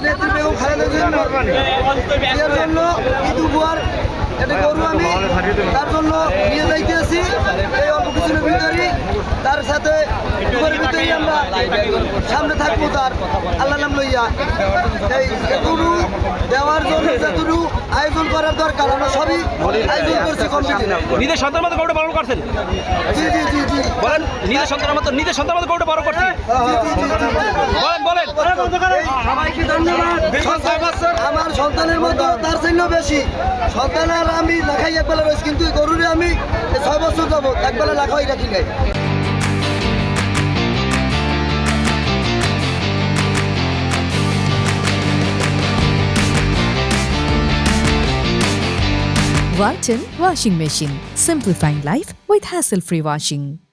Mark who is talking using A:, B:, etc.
A: নেত্রী বেগম খালেদা জন্য এর জন্য ঈদ উপহার এটা গরু আমি তার জন্য নিয়ে যাইতে আছি এই অল্প কিছুর ভিতরেই তার সাথে উপরের আমরা সামনে থাকব তার। আল্লাহ নাম লইয়া। এই যেটুকু দেওয়ার জন্য যেটুকু আয়োজন করার দরকার আমরা সবই আয়োজন করছি কমিটি
B: নিজের সন্তান মতো কৌটা পালন করছেন?
A: জি জি জি জি। বলেন
B: নিজের সন্তান মতো নিজের সন্তান মতো কৌটা পালন করছেন? হ্যাঁ,
A: হ্যাঁ, হ্যাঁ,
B: বলেন বলেন।
A: সবাইকে ধন্যবাদ আমার সন্তানের মতো, তার জন্য বেশি আমি লেখাই একবেলা রয়েছি কিন্তু গরুরে আমি ছয় বছর যাব একবেলা লেখাই রাখি নাই
C: Washing Machine. Simplifying life with hassle-free washing.